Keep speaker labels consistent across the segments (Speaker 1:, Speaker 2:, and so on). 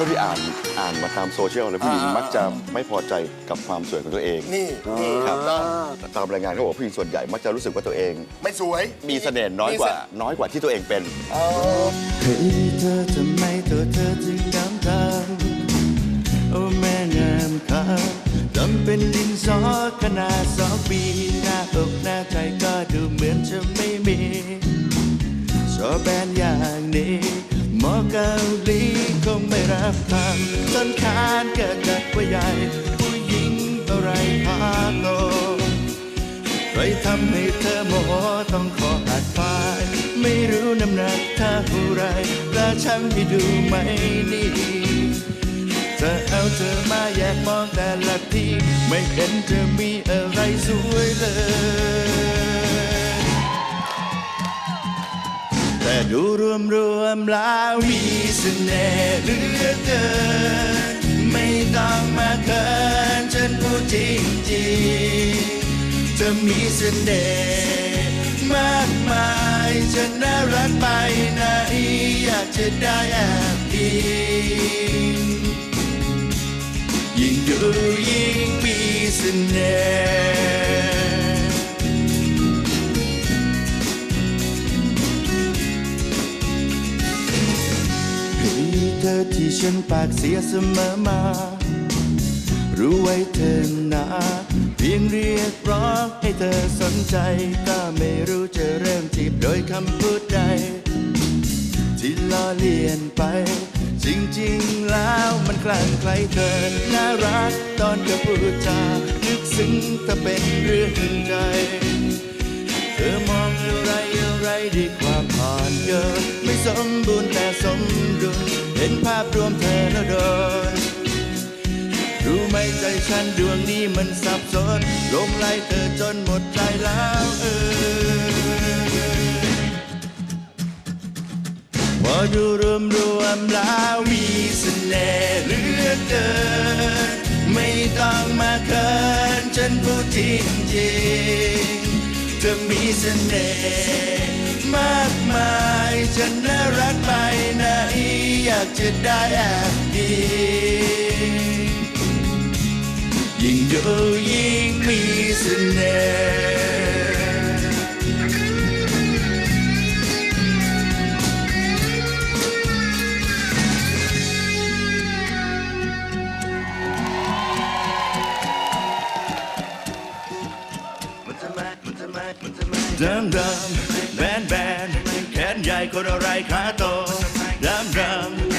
Speaker 1: ท่าที่อ่านอ่านมาตามโซเชียลเลยผู้หญิง
Speaker 2: อ่ามั
Speaker 1: มักจะไม่พอใจกับความสวยของตัวเอง
Speaker 2: นี่นี่
Speaker 1: ครับ
Speaker 2: ต้อง
Speaker 1: ตามรายงานเขาบอกผู้หญิงส่วนใหญ่มักจะรู้สึกว่าตัวเอง
Speaker 2: ไม่สวย
Speaker 1: มีเสน่ห์น้อยกว่า น้อยกว่าที่ตัวเองเป็น
Speaker 2: เออ
Speaker 3: เฮ้ยเธอทำไมตัวเธอจึงดำดำโอ้แม่งามครับจำเป็นดินสอขนาดสองปี รับทำต้นคานเกิดจากว่าใหญ่ ผู้หญิงอะไรพาโตใครทำให้เธอโมโหต้องขออัดไฟล์ไม่รู้น้ำหนักเท่าไรกล้าช่างให้ดูไหมนี่จะเอาเธอมาแยกมองแต่ละทีไม่เห็นจะมีอะไรสวยเลย ดูรวมรวมๆแล้วมีเสน่ห์เหลือเกิน ไม่ต้องมาเขินฉันพูดจริงจริงเธอมีเสน่ห์มากมายฉันน่ารักไปไหนอยากจะได้แอบอิงยิ่งดูยิ่งมีเสน่ห์ เธอที่ฉันปากเสียเสมอมา รู้ไว้เธอนะเพียงเรียกร้องให้เธอสนใจ ก็ไม่รู้จะเริ่มจีบโดยคำพูดใด ที่ล้อเลียนไป จริงๆแล้วมันคลั่งไคล้เธอ น่ารักตอนเธอพูดจาลึกซึ้งถ้าเป็นเรื่องใจ เธอมองอะไรอะไรด้วยความอ่อนโยนไม่สมบูรณ์าพรวมเธอแล้วโดนรู้ไหมใจฉันดวงนี้มันสับสนลงไหลเธอจนหมดใจแล้วเออพออยู่รวมรวมๆแล้วมีเสน่ห์เหลือเกิน ไม่ต้องมาเขินฉันพูดจริงจริงๆเธอมีเสน่ห์มากมายฉันน่ารักไปไหนอยากจะได้แอบดียิ่งดูยิ่งมีเสน่ห์ดำดำแบนแบนแขนใหญ่คนอะไรขาโตดำดำแบน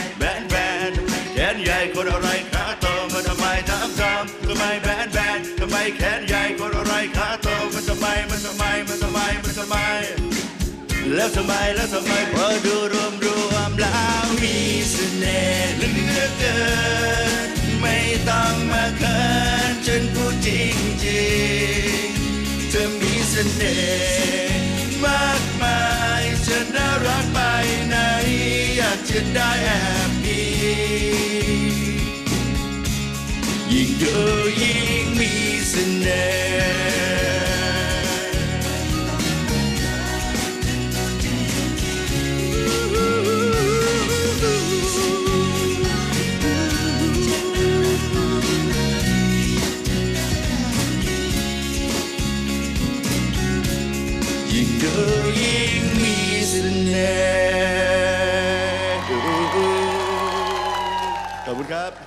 Speaker 3: ำไมมันทำไมมันทำไมมันทำไม แล้วทำไมแล้วทำไมพอดูรวมรวมแล้วมีเสน่ห์เหลือเกิน ไม่ต้องมาเขินฉันพูดจริงจริงเธอมีเสน่ห์มากมายฉันน่ารักไปไหนอยากจะได้แอบอิงยิ่งดูยิ่ง ยิ่งดูยิ่งมีเสน่ห์ขอบคุณครับ